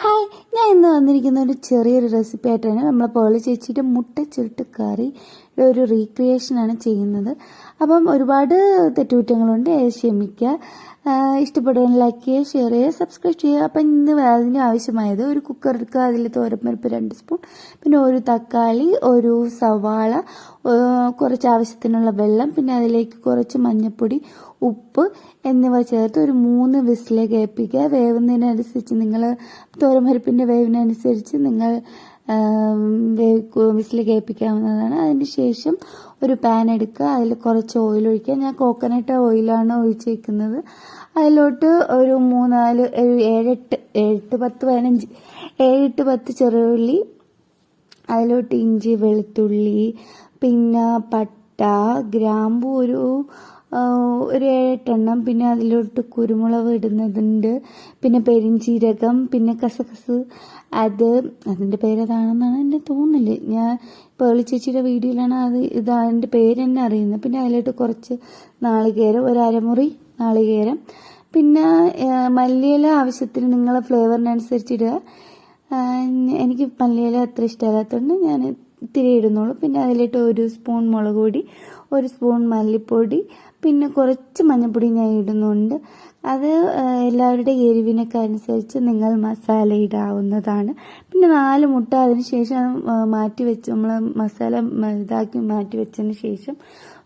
Hi ഞാൻ ഇന്ന് വന്നിരിക്കുന്ന ഒരു ചെറിയൊരു റെസിപ്പി ആയിട്ടാണ് നമ്മളെ പോളി ചേച്ചിയുടെ മുട്ട ചുരുട്ട് കറി. ഒരു റീക്രിയേഷനാണ് ചെയ്യുന്നത്. അപ്പം ഒരുപാട് തെറ്റുകുറ്റങ്ങളുണ്ട്. ക്ഷമിക്കുക ഇഷ്ടപ്പെടുന്ന ലൈക്ക് ചെയ്യുക ഷെയർ ചെയ്യുക സബ്സ്ക്രൈബ് ചെയ്യുക. അപ്പം ഇന്ന് അതിന് ആവശ്യമായത്? ഒരു കുക്കർ എടുക്കുക അതിൽ തോരപ്പരിപ്പ് രണ്ട് സ്പൂൺ പിന്നെ ഒരു തക്കാളി ഒരു സവാള കുറച്ച് ആവശ്യത്തിനുള്ള വെള്ളം പിന്നെ അതിലേക്ക് കുറച്ച് മഞ്ഞൾപ്പൊടി ഉപ്പ് എന്നിവ ചേർത്ത് ഒരു മൂന്ന് വിസിലെ കേൾപ്പിക്കുക വേവുന്നതിനനുസരിച്ച് നിങ്ങൾ തോരമരിപ്പിന്റെ വേവിനനുസരിച്ച് നിങ്ങൾ വിസിൽ കേൾപ്പിക്കാവുന്നതാണ്. അതിന് ശേഷം ഒരു പാൻ എടുക്കുക. അതിൽ കുറച്ച് ഓയിൽ ഒഴിക്കുക. ഞാൻ കോക്കനട്ട് ഓയിലാണ് ഒഴിച്ചേക്കുന്നത്. അതിലോട്ട് ഒരു മൂന്നാൽ ഒരു ഏഴെട്ട് ഏഴെട്ട് പത്ത് പതിനഞ്ച് ഏഴെട്ട് പത്ത് ചെറുള്ളി അതിലോട്ട് ഇഞ്ചി വെളുത്തുള്ളി പിന്നെ പട്ട ഗ്രാമ്പു ഒരു ഒരു ഏഴെട്ടെണ്ണം. പിന്നെ അതിലോട്ട് കുരുമുളക് ഇടുന്നതുണ്ട്. പിന്നെ പെരിഞ്ചീരകം. പിന്നെ കസകസ്. അത് അതിന്റെ പേരതാണെന്നാണ് എന്റെ തോന്നൽ. ഞാൻ പേളി ചേച്ചിയുടെ വീഡിയോയിലാണ് അത് ഇത് അതിന്റെ പേര് തന്നെ അറിയുന്നത്. പിന്നെ അതിലോട്ട് കുറച്ച് നാളികേരം ഒരു അരമുറി നാളികേരം. പിന്നെ മല്ലിയില ആവശ്യത്തിന് നിങ്ങളെ ഫ്ലേവറിനനുസരിച്ച് ഇടുക എനിക്ക് മല്ലിയില അത്ര ഇഷ്ടമല്ലാത്തതുകൊണ്ട് ഞാൻ ഇത്തിരി ഇടുന്നുള്ളൂ. പിന്നെ അതിലിട്ട് ഒരു സ്പൂൺ മുളക് പൊടി ഒരു സ്പൂൺ മല്ലിപ്പൊടി പിന്നെ കുറച്ച് മഞ്ഞൾപ്പൊടി ഞാൻ ഇടുന്നുണ്ട്. അത് എല്ലാവരുടെ എരിവിനൊക്കെ അനുസരിച്ച് നിങ്ങൾ മസാല ഇടാവുന്നതാണ്. പിന്നെ നാല് മുട്ട അതിന് ശേഷം മാറ്റി വെച്ച് നമ്മൾ മസാല ഇതാക്കി മാറ്റി വെച്ചതിന് ശേഷം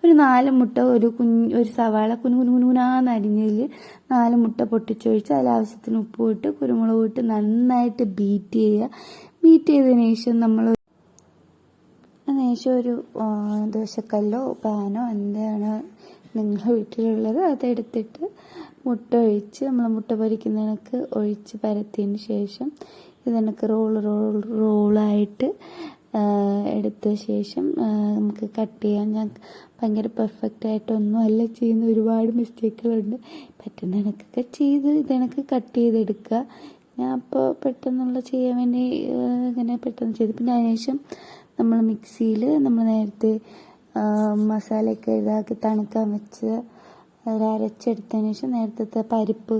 ഒരു നാല് മുട്ട ഒരു കുഞ്ഞ് ഒരു സവാള കുനു കുനു കുനുകുനാന്ന് അരിഞ്ഞതിൽ നാല് മുട്ട പൊട്ടിച്ചൊഴിച്ച് അതിൽ ആവശ്യത്തിന് ഉപ്പ് ഇട്ട് കുരുമുളക് ഇട്ട് നന്നായിട്ട് ബീറ്റ് ചെയ്യുക. ബീറ്റ് ചെയ്തതിന് ശേഷം നമ്മൾ അതിനുശേഷം ഒരു ദോശക്കല്ലോ പാനോ എന്താണ് നിങ്ങളുടെ വീട്ടിലുള്ളത് അതെടുത്തിട്ട് മുട്ട ഒഴിച്ച് നമ്മൾ മുട്ട പൊരിക്കുന്നതിനൊക്കെ ഒഴിച്ച് പരത്തിയതിന് ശേഷം ഇതിനൊക്കെ റോൾ റോൾ റോളായിട്ട് എടുത്ത ശേഷം നമുക്ക് കട്ട് ചെയ്യാൻ ഞാൻ ഭയങ്കര പെർഫെക്റ്റ് ആയിട്ടൊന്നും അല്ല ചെയ്യുന്ന ഒരുപാട് മിസ്റ്റേക്കുകളുണ്ട് പറ്റുന്ന കണക്കൊക്കെ ചെയ്ത് ഇതെനിക്ക് കട്ട് ചെയ്തെടുക്കുക. ഞാൻ അപ്പോൾ പെട്ടെന്നുള്ള ചെയ്യാൻ വേണ്ടി ഇങ്ങനെ പെട്ടെന്ന് ചെയ്ത്. പിന്നെ അതിനുശേഷം നമ്മൾ മിക്സിയിൽ നമ്മൾ നേരത്തെ മസാലയൊക്കെ ഇതാക്കി തണുക്കാൻ വെച്ച് അരച്ചെടുത്തതിന് ശേഷം നേരത്തെ പരിപ്പ്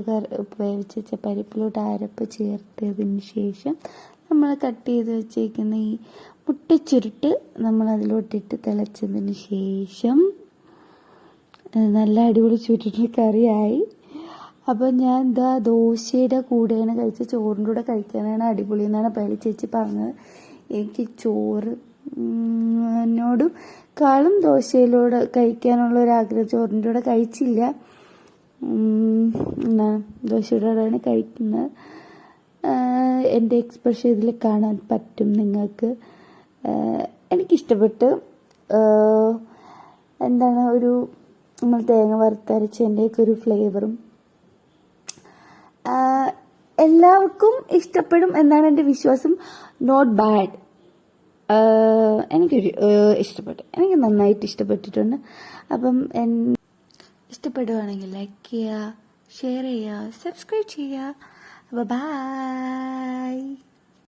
വേവിച്ച് വെച്ച പരിപ്പിലോട്ട് അരപ്പ് ചേർത്തതിന് ശേഷം നമ്മൾ കട്ട് ചെയ്ത് വെച്ചേക്കുന്ന ഈ മുട്ടച്ചുരുട്ട് നമ്മൾ അതിലോട്ടിട്ട് തിളച്ചതിന് ശേഷം നല്ല അടിപൊളി ചുരുട്ടി കറിയായി. അപ്പോൾ ഞാൻ എന്താ ദോശയുടെ കൂടെയാണ് കഴിച്ച ചോറിന്റെ കൂടെ കഴിക്കാനാണ് അടിപൊളി എന്നാണ് പേളി ചേച്ചി പറഞ്ഞത്. എനിക്ക് ചോറ് എന്നോടും കാളും ദോശയിലൂടെ കഴിക്കാനുള്ള ഒരു ആഗ്രഹം ചോറിന്റെ കൂടെ കഴിച്ചില്ല. എന്താണ് കൂടെയാണ് കഴിക്കുന്നത്. എന്റെ എക്സ്പ്രഷൻ ഇതിൽ കാണാൻ പറ്റും നിങ്ങൾക്ക്. എനിക്കിഷ്ടപ്പെട്ട്. എന്താണ് ഒരു നമ്മൾ തേങ്ങ വറുത്തരച്ചതിന്റെയൊക്കെ ഒരു ഫ്ലേവറും എല്ലാവർക്കും ഇഷ്ടപ്പെടും എന്നാണ് എന്റെ വിശ്വാസം. നോട്ട് ബാഡ് എനിക്കൊരു ഇഷ്ടപ്പെട്ടു. എനിക്ക് നന്നായിട്ട് ഇഷ്ടപ്പെട്ടിട്ടുണ്ട്. അപ്പം ഇഷ്ടപ്പെടുവാണെങ്കിൽ ലൈക്ക് ചെയ്യുക ഷെയർ ചെയ്യുക സബ്സ്ക്രൈബ് ചെയ്യുക. അപ്പോൾ ബായ്